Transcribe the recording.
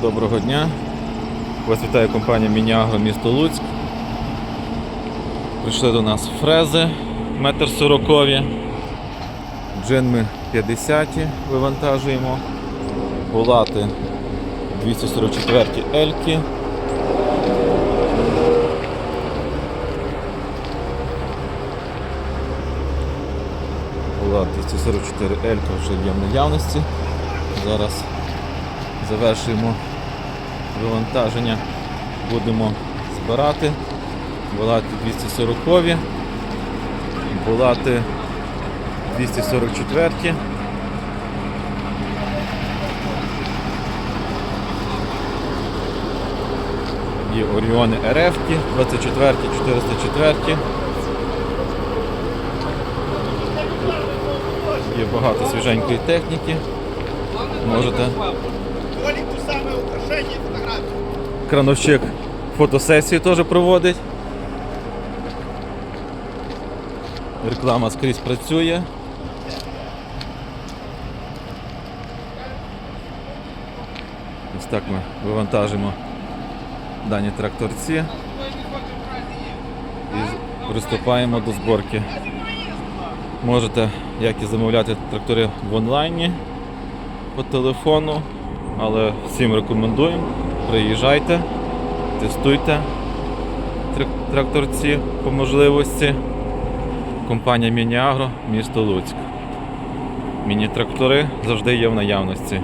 Доброго дня. Вас вітає компанія Мініагро місто Луцьк. Прийшли до нас фрези метр сорокові. Джинми 50 вивантажуємо. Булати 244 ельки. Булат 244 елька вже є в наявності. Зараз завершуємо вивантаження, будемо збирати. Булати 240, булати 244. Є Оріони РФ, 24, 404. Є багато свіженької техніки. Можете Толику самое украшение фотографии. Крановщик фотосесію теж проводить. Реклама скрізь працює. Ось так ми вивантажимо дані тракторці і приступаємо до зборки. Можете як і замовляти трактори в онлайні по телефону, але всім рекомендуємо. Приїжджайте, тестуйте тракторці по можливості. Компанія Мініагро, місто Луцьк. Міні-трактори завжди є в наявності.